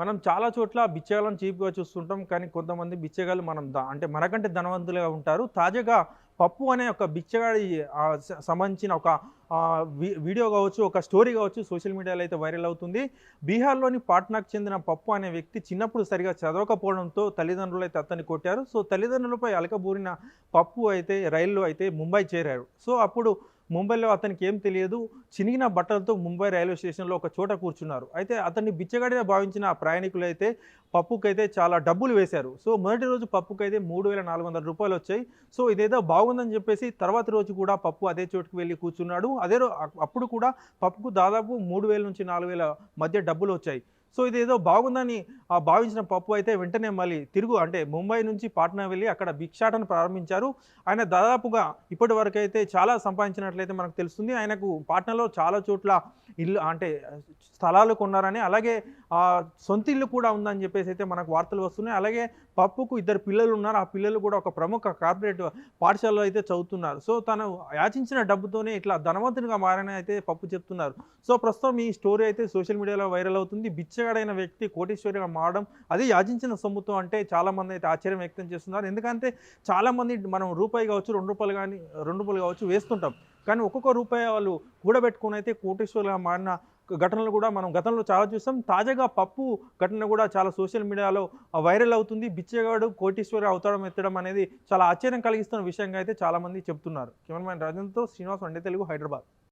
మనం చాలా చోట్ల బిచ్చగాళ్ళని చీప్గా చూస్తుంటాం కానీ కొంతమంది బిచ్చగాళ్ళు మనం అంటే మనకంటే ధనవంతులుగా ఉంటారు. తాజాగా పప్పు అనే ఒక బిచ్చగాడి సంబంధించిన ఒక వీడియో కావచ్చు ఒక స్టోరీ కావచ్చు సోషల్ మీడియాలో అయితే వైరల్ అవుతుంది. బీహార్లోని పాట్నాకు చెందిన పప్పు అనే వ్యక్తి చిన్నప్పుడు సరిగా చదవకపోవడంతో తల్లిదండ్రులు అయితే అతన్ని కొట్టారు. సో తల్లిదండ్రులపై అలకబూరిన పప్పు అయితే రైల్లో అయితే ముంబై చేరారు. సో అప్పుడు ముంబైలో అతనికి ఏం తెలియదు. చినిగిన బట్టలతో ముంబై రైల్వే స్టేషన్లో ఒక చోట కూర్చున్నారు. అయితే అతన్ని బిచ్చగాడిగా భావించిన ఆ ప్రయాణికులు అయితే పప్పుకైతే చాలా డబ్బులు వేశారు. సో మొదటి రోజు పప్పుకైతే మూడు వేల నాలుగు వందల రూపాయలు వచ్చాయి. సో ఇదేదో బాగుందని చెప్పేసి తర్వాత రోజు కూడా పప్పు అదే చోటుకు వెళ్ళి కూర్చున్నాడు. అదే అప్పుడు కూడా పప్పుకు దాదాపు మూడు వేల నుంచి నాలుగు వేల మధ్య డబ్బులు వచ్చాయి. సో ఇది ఏదో బాగుందని ఆ భావించిన పప్పు అయితే వెంటనే మళ్ళీ తిరుగు అంటే ముంబై నుంచి పాట్నా వెళ్ళి అక్కడ భిక్షాటన ప్రారంభించారు. ఆయన దాదాపుగా ఇప్పటి వరకు అయితే చాలా సంపాదించినట్లయితే మనకు తెలుస్తుంది. ఆయనకు పాట్నాలో చాలా చోట్ల ఇల్లు అంటే స్థలాలు కొన్నారని అలాగే ఆ, సొంత ఇల్లు కూడా ఉందని చెప్పేసి అయితే మనకు వార్తలు వస్తున్నాయి. అలాగే పప్పుకు ఇద్దరు పిల్లలు ఉన్నారు. ఆ పిల్లలు కూడా ఒక ప్రముఖ కార్పొరేట్ పాఠశాలలో అయితే చదువుతున్నారు. సో తను యాచించిన డబ్బుతోనే ఇట్లా ధనవంతునిగా మారని అయితే పప్పు చెప్తున్నారు. సో ప్రస్తుతం ఈ స్టోరీ అయితే సోషల్ మీడియాలో వైరల్ అవుతుంది. బిచ్చ బిచ్చగాడైన వ్యక్తి కోటీశ్వరిగా మారడం అది యాచించిన సొమ్ముతో అంటే చాలామంది అయితే ఆశ్చర్యం వ్యక్తం చేస్తున్నారు. ఎందుకంటే చాలామంది మనం రూపాయి కావచ్చు రెండు రూపాయలు కానీ రెండు రూపాయలు కావచ్చు వేస్తుంటాం. కానీ ఒక్కొక్క రూపాయి వాళ్ళు కూడబెట్టుకుని అయితే కోటీశ్వరులుగా మారిన ఘటనలు కూడా మనం గతంలో చాలా చూసాం. తాజాగా పప్పు ఘటన కూడా చాలా సోషల్ మీడియాలో వైరల్ అవుతుంది. బిచ్చగాడు కోటీశ్వరి అవతారం ఎత్తడం అనేది చాలా ఆశ్చర్యం కలిగిస్తున్న విషయంగా అయితే చాలామంది చెప్తున్నారు. కెమెరామ్యాన్ రాజంతో శ్రీనివాస్ వండే తెలుగు హైదరాబాద్.